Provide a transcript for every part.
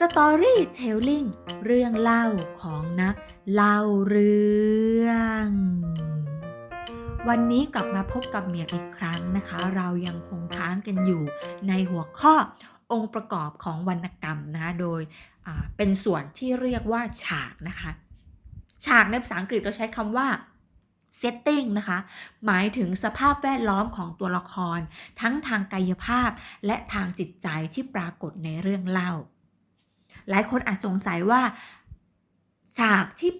Storytelling เรื่องเล่าของนักเล่าเรื่อง วันนี้กลับมาพบกับเมียอีกครั้งนะคะ เรายังคงค้างกันอยู่ในหัวข้อองค์ประกอบของวรรณกรรมนะโดยเป็นส่วนที่เรียกว่าฉากนะคะ ฉากในภาษาอังกฤษเราใช้คำว่า setting นะคะ หมายถึงสภาพแวดล้อมของตัวละคร ทั้งทางกายภาพและทางจิตใจที่ปรากฏในเรื่องเล่า หลายคนอาจสงสัยว่าฉากที่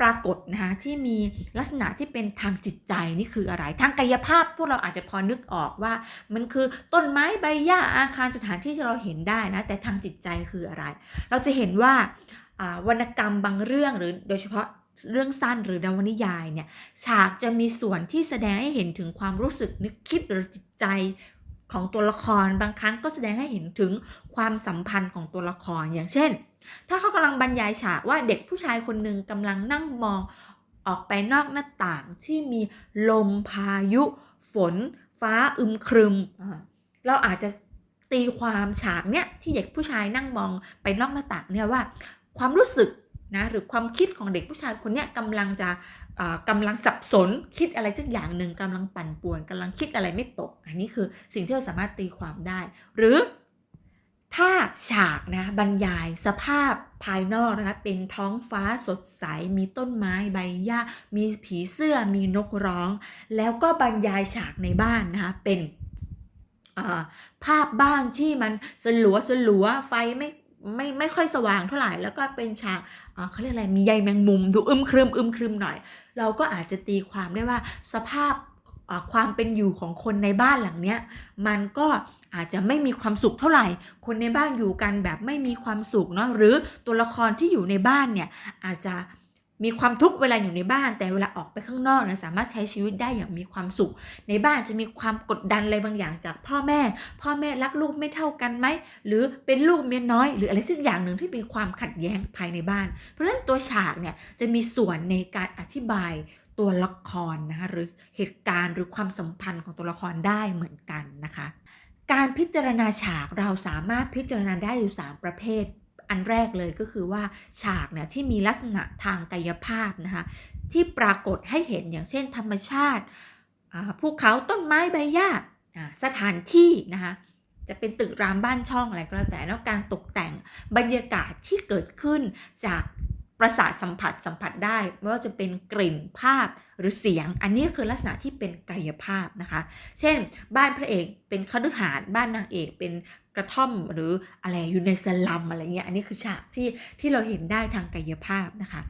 ปรากฏนะคะที่มีลักษณะที่เป็นทางจิตใจนี่คืออะไร ทางกายภาพพวกเราอาจจะพอนึกออกว่า มันคือต้นไม้ใบหญ้าอาคารสถานที่ที่เราเห็นได้นะแต่ทางจิตใจคืออะไร เราจะเห็นว่าวรรณกรรมบางเรื่องหรือโดยเฉพาะ เรื่องสั้นหรือนวนิยายเนี่ยฉากจะมีส่วนที่แสดงให้เห็นถึงความรู้สึกนึกคิดหรือจิตใจของตัวละครบางครั้งก็แสดงให้เห็นถึงความสัมพันธ์ของตัวละครอย่างเช่น ถ้าเขากำลังบรรยายฉากว่าเด็กผู้ชายคนหนึ่งกำลังนั่งมองออกไปนอกหน้าต่างที่มีลมพายุ ฝน ฟ้าอึมครึม เราอาจจะตีความฉากเนี้ยที่เด็กผู้ชายนั่งมองไปนอกหน้าต่างเนี่ยว่า ความรู้สึก นะหรือความคิดของเด็กผู้ชายคนนี้กำลังจะอ่ากำลังสับสนคิดอะไรสักอย่างหนึ่งกำลังปั่นป่วนกำลังคิดอะไรไม่ตก อันนี้คือสิ่งที่เราสามารถตีความได้ หรือถ้าฉากนะบรรยายสภาพภายนอกนะคะเป็นท้องฟ้าสดใส มีต้นไม้ใบหญ้า มีผีเสื้อมีนกร้อง แล้วก็บรรยายฉากในบ้านนะคะเป็นภาพบ้านที่มันสลัวสลัวไฟไม่ ไม่ไม่ค่อยสว่างเท่าไหร่แล้วก็เป็นฉากเขาเรียกอะไรมีใยแมงมุม ดูอึมครึมอึมครึมหน่อย เราก็อาจจะตีความได้ว่าสภาพความเป็นอยู่ของคนในบ้านหลังเนี้ยมันก็อาจจะไม่มีความสุขเท่าไหร่ คนในบ้านอยู่กันแบบไม่มีความสุขเนาะหรือตัวละครที่อยู่ในบ้านเนี่ยอาจจะ มีความทุกข์เวลาอยู่ในบ้าน แต่เวลาออกไปข้างนอกนี่ยสามารถใช้ชีวิตได้อย่างมีความสุข ในบ้านจะมีความกดดันอะไรบางอย่างจากพ่อแม่ พ่อแม่รักลูกไม่เท่ากันไหมหรือเป็นลูกเมียน้อย หรืออะไรสักอย่างหนึ่งที่เป็นความขัดแย้งภายในบ้าน เพราะฉะนั้นตัวฉากเนี่ยจะมีส่วนในการอธิบายตัวละครนะคะหรือเหตุการณ์หรือความสัมพันธ์ของตัวละครได้เหมือนกันนะคะ การพิจารณาฉากเราสามารถพิจารณาได้อยู่ 3 ประเภท อันแรกเลยก็คือว่าฉากเนี่ยที่มีลักษณะทางกายภาพนะคะที่ปรากฏให้เห็นอย่างเช่น ธรรมชาติภูเขาต้นไม้ใบหญ้าอ่าสถานที่นะคะจะเป็นตึกรามบ้านช่องอะไรก็แล้วแต่แล้วการตกแต่งบรรยากาศที่เกิดขึ้นจาก ประสาทสัมผัสสัมผัสได้ไม่ว่าจะเป็นกลิ่นภาพหรือเสียง อันนี้คือลักษณะที่เป็นกายภาพนะคะ เช่น บ้านพระเอกเป็นคฤหาสน์บ้านนางเอกเป็นกระท่อมหรืออะไรอยู่ในสลัมอะไรเงี้ยอันนี้คือฉากที่ที่เราเห็นได้ทางกายภาพนะคะ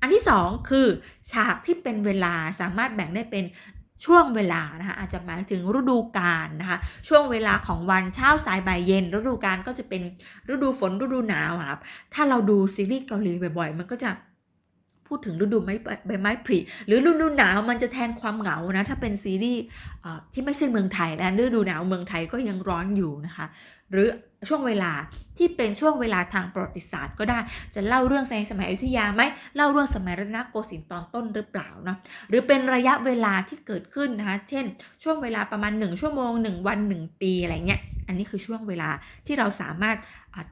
อันที่สองคือฉากที่เป็นเวลาสามารถแบ่งได้เป็น ช่วงเวลานะคะอาจจะหมายถึงฤดูกาลนะคะช่วงเวลาของวันเช้าสายบ่ายเย็น ฤดูกาลก็จะเป็นฤดูฝนฤดูหนาวครับถ้าเราดูซีรีส์เกาหลีบ่อยๆ มันก็จะ พูดถึงฤดูไม้ใบไม้ผลิหรือฤดูหนาวมันจะแทนความเหงานะ ถ้าเป็นซีรีส์ที่ไม่ใช่เมืองไทยนะฤดูหนาวเมืองไทยก็ยังร้อนอยู่นะคะ หรือช่วงเวลาที่เป็นช่วงเวลาทางประวัติศาสตร์ก็ได้ จะเล่าเรื่องในสมัยอยุธยาไหมเล่าเรื่องสมัยรัตนโกสินทร์ตอนต้นหรือเปล่าเนาะหรือเป็นระยะเวลาที่เกิดขึ้นนะคะ เช่น ช่วงเวลาประมาณ 1 ชั่วโมง 1 วัน 1 ปีอะไรเงี้ยอันนี้คือช่วงเวลาที่เราสามารถ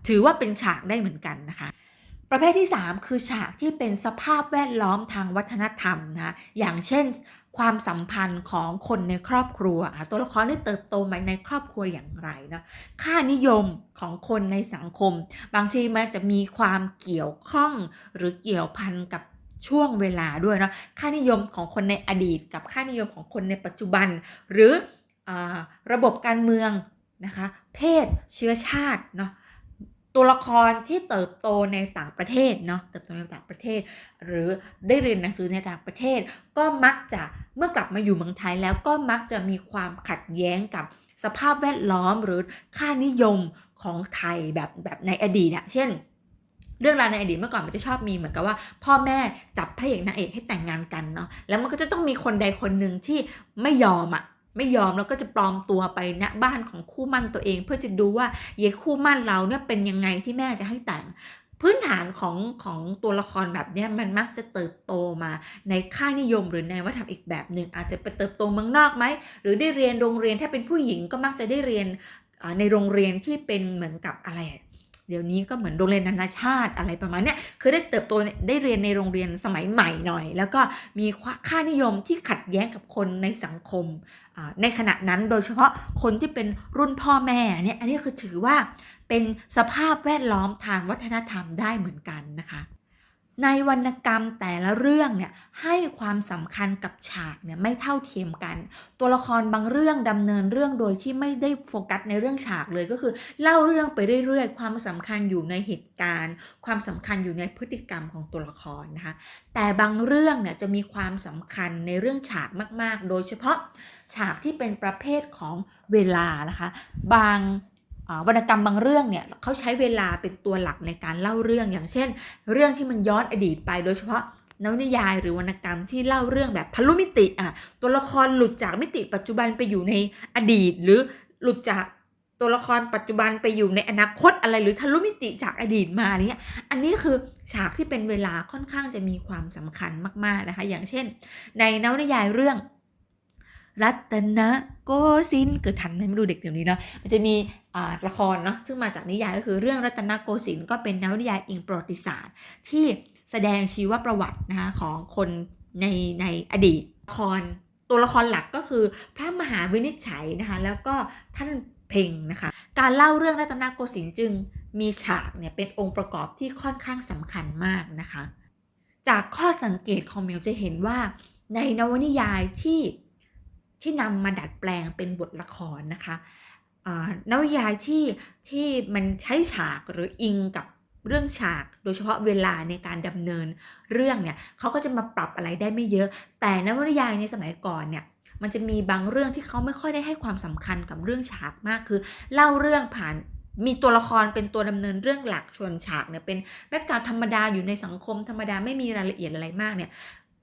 ถือว่าเป็นฉากได้เหมือนกันนะคะ ประเภทที่ 3 คือฉากที่เป็นสภาพแวดล้อมทางวัฒนธรรมนะคะอย่างเช่น ความสัมพันธ์ของคนในครอบครัว ตัวละครได้เติบโตมาในครอบครัวอย่างไรเนาะค่านิยมของคนในสังคม บางทีมันจะมีความเกี่ยวข้องหรือเกี่ยวพันกับช่วงเวลาด้วยเนาะค่านิยมของคนในอดีต กับค่านิยมของคนในปัจจุบัน หรืออระบบการเมืองนะคะเพศเชื้อชาติเนาะ ตัวละครที่เติบโตในต่างประเทศเนาะเติบโตในต่างประเทศ หรือได้เรียนหนังสือในต่างประเทศ ก็มักจะเมื่อกลับมาอยู่เมืองไทยแล้วก็มักจะมีความขัดแย้งกับสภาพแวดล้อมหรือค่านิยมของไทยแบบแบบในอดีตอะเช่น เรื่องราวในอดีตเมื่อก่อนมันจะชอบมีเหมือนกับว่า พ่อแม่จับพระเอกนางเอกให้แต่งงานกันเนาะแล้วมันก็จะต้องมีคนใดคนหนึ่งที่ไม่ยอมอะ ไม่ยอมแล้วก็จะปลอมตัวไปณบ้านของคู่มั่นตัวเอง เพื่อจะดูว่าเยคู่มั่นเราเนี่ยเป็นยังไงที่แม่จะให้แต่งพื้นฐานของของตัวละครแบบนี้มันมักจะเติบโตมาในค่านิยมหรือในวัฒนธรรมอีกแบบหนึ่งอาจจะไปเติบโตเมืองนอกไหมหรือได้เรียนโรงเรียนถ้าเป็นผู้หญิงก็มักจะได้เรียนในโรงเรียนที่เป็นเหมือนกับอะไร เดี๋ยวนี้ก็เหมือนโรงเรียนนานาชาติอะไรประมาณเนี้ยคือได้เติบโตได้เรียนในโรงเรียนสมัยใหม่หน่อย แล้วก็มีค่านิยมที่ขัดแย้งกับคนในสังคมในขณะนั้นโดยเฉพาะคนที่เป็นรุ่นพ่อแม่เนี่ยอันนี้คือถือว่าเป็นสภาพแวดล้อมทางวัฒนธรรมได้เหมือนกันนะคะ ในวรรณกรรมแต่ละเรื่องเนี่ยให้ความสำคัญกับฉากเนี่ยไม่เท่าเทียมกัน ตัวละครบางเรื่องดำเนินเรื่องโดยที่ไม่ได้โฟกัสในเรื่องฉากเลยก็คือ เล่าเรื่องไปเรื่อยๆ ความสำคัญอยู่ในเหตุการณ์ ความสำคัญอยู่ในพฤติกรรมของตัวละครนะคะแต่บางเรื่องเนี่ยจะมีความสำคัญในเรื่องฉากมาก ๆ โดยเฉพาะฉากที่เป็นประเภทของเวลานะคะ บาง วรรณกรรมบางเรื่องเนี่ยเขาใช้เวลาเป็นตัวหลักในการเล่าเรื่องอย่างเช่น เรื่องที่มันย้อนอดีตไปโดยเฉพาะนวนิยายหรือวรรณกรรมที่เล่าเรื่องแบบทะลุมิติอะตัวละครหลุดจากมิติปัจจุบันไปอยู่ในอดีต หรือหลุดจากตัวละครปัจจุบันไปอยู่ในอนาคตอะไรหรือทะลุมิติจากอดีตมาเนี้ยอันนี้คือฉากที่เป็นเวลาค่อนข้างจะมีความสำคัญมากๆนะคะ อย่างเช่น ในนวนิยายเรื่อง รัตนโกสินทร์เกิดทันไหมไม่รู้เด็กเดี๋ยวนี้เนาะมันจะมีอ่าละครเนาะซึ่งมาจากนิยายก็คือเรื่องรัตนโกสินทร์ก็เป็นนวนิยายอิงประวัติศาสตร์ ที่แสดงชีวประวัตินะคะของคนในในอดีตละครตัวละครหลักก็คือพระมหาวินิจฉัยนะคะแล้วก็ท่านเพ่งนะคะการเล่าเรื่องรัตนโกสินทร์จึงมีฉากเนี่ยเป็นองค์ประกอบที่ค่อนข้างสำคัญมากนะคะ จากข้อสังเกตของเมลจะเห็นว่าในนวนิยายที่ ที่นำมาดัดแปลงเป็นบทละครนะคะนวนิยายที่ที่มันใช้ฉากหรืออิงกับเรื่องฉาก โดยเฉพาะเวลาในการดำเนินเรื่องเนี่ยเขาก็จะมาปรับอะไรได้ไม่เยอะ แต่นวนิยายในสมัยก่อนเนี่ยมันจะมีบางเรื่องที่เขาไม่ค่อยได้ให้ความสำคัญกับเรื่องฉากมากคือ เล่าเรื่องผ่านมีตัวละครเป็นตัวดำเนินเรื่องหลักชวนฉากเนี่ยเป็นแบ็กกราวธรรมดาอยู่ในสังคมธรรมดาไม่มีรายละเอียดอะไรมากเนี่ย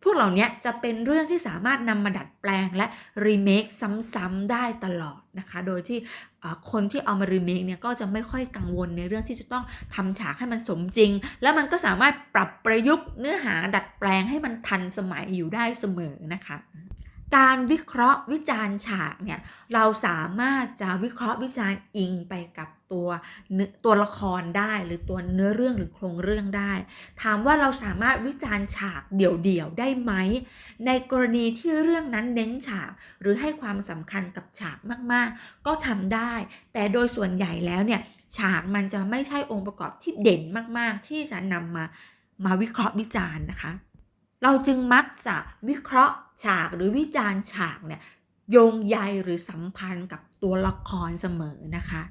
พวกเหล่านี้จะเป็นเรื่องที่สามารถนำมาดัดแปลงและรีเมคซ้ำๆได้ตลอดนะคะ โดยที่คนที่เอามารีเมคเนี่ยก็จะไม่ค่อยกังวลในเรื่องที่จะต้องทำฉากให้มันสมจริง แล้วมันก็สามารถปรับประยุกต์เนื้อหาดัดแปลงให้มันทันสมัยอยู่ได้เสมอนะคะ การวิเคราะห์วิจารณ์ฉากเนี่ยเราสามารถจะวิเคราะห์วิจารณ์อิงไปกับตัวเนื้อตัวละครได้หรือตัวเนื้อเรื่องหรือโครงเรื่องได้ ถามว่าเราสามารถวิจารณ์ฉากเดี่ยวๆได้ไหม ในกรณีที่เรื่องนั้นเน้นฉาก หรือให้ความสำคัญกับฉากมากๆ ก็ทำได้ แต่โดยส่วนใหญ่แล้วเนี่ยฉากมันจะไม่ใช่องค์ประกอบที่เด่นมากๆ ที่จะนำมามาวิเคราะห์วิจารณ์นะคะ เราจึงมักจะวิเคราะห์ ฉากหรือวิจารณ์ฉากเนี่ยโยงใยหรือสัมพันธ์กับตัวละครเสมอนะคะ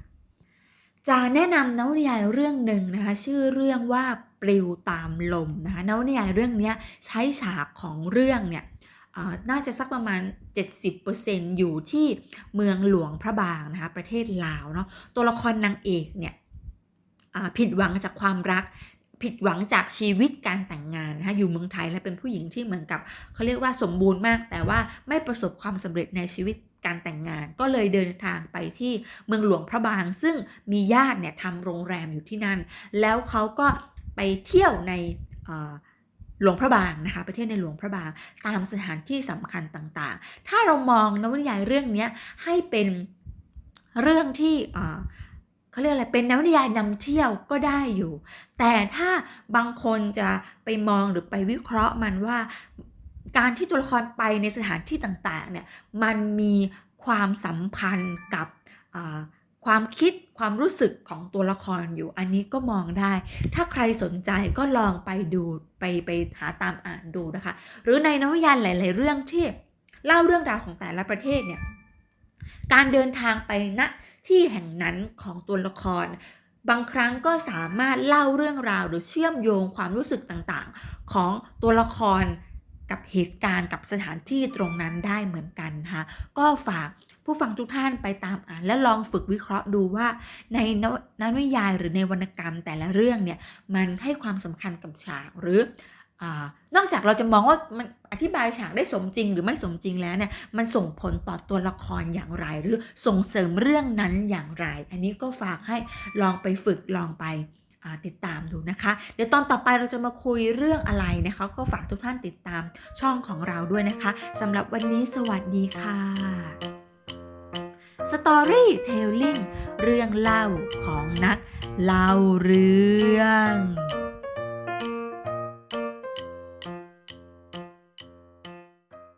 จะแนะนำนวนิยายเรื่องหนึ่งนะคะ ชื่อเรื่องว่าปลิวตามลมนะคะนวนิยายเรื่องนี้ใช้ฉากของเรื่องเนี่ยน่าจะสักประมาณ 70%อยู่ที่เมืองหลวงพระบางนะคะประเทศลาวเนาะตัวละครนางเอกเนี่ยผิดหวังจากความรัก ผิดหวังจากชีวิตการแต่งงานนะคะอยู่เมืองไทยและเป็นผู้หญิงที่เหมือนกับเขาเรียกว่าสมบูรณ์มาก แต่ว่าไม่ประสบความสำเร็จในชีวิตการแต่งงานก็เลยเดินทางไปที่เมืองหลวงพระบาง ซึ่งมีญาติเนี่ยทำโรงแรมอยู่ที่นั่น แล้วเขาก็ไปเที่ยวในหลวงพระบางนะคะไปเที่ยวในหลวงพระบางตามสถานที่สำคัญต่างๆ ถ้าเรามองนวนิยายเรื่องนี้ให้เป็นเรื่องที่ เขาเรียกอะไรเป็นนวนิยายนำเที่ยวก็ได้อยู่ แต่ถ้าบางคนจะไปมองหรือไปวิเคราะห์มันว่า การที่ตัวละครไปในสถานที่ต่างๆเนี่ยมันมีความสัมพันธ์กับความคิดความรู้สึกของตัวละครอยู่ อันนี้ก็มองได้ ถ้าใครสนใจก็ลองไปดูไปไปหาตามอ่านดูนะคะ หรือในนวนิยายหลาย ๆ เรื่องที่เล่าเรื่องราวของแต่ละประเทศเนี่ย การเดินทางไปณที่แห่งนั้นของตัวละคร บางครั้งก็สามารถเล่าเรื่องราวหรือเชื่อมโยงความรู้สึกต่างๆ ของตัวละครกับเหตุการณ์กับสถานที่ตรงนั้นได้เหมือนกันนะคะก็ฝากผู้ฟังทุกท่านไปตามอ่านและลองฝึกวิเคราะห์ดูว่า ในนวนิยายหรือในวรรณกรรมแต่ละเรื่องเนี่ยมันให้ความสำคัญกับฉากหรือ นอกจากเราจะมองว่ามันอธิบายฉากได้สมจริงหรือไม่สมจริงแล้วเนี่ยมันส่งผลต่อตัวละครอย่างไร หรือส่งเสริมเรื่องนั้นอย่างไร อันนี้ก็ฝากให้ลองไปฝึกลองไปติดตามดูนะคะ เดี๋ยวตอนต่อไปเราจะมาคุยเรื่องอะไรนะคะ ก็ฝากทุกท่านติดตามช่องของเราด้วยนะคะสำหรับวันนี้สวัสดีค่ะ Storytelling เรื่องเล่าของนักเล่าเรื่อง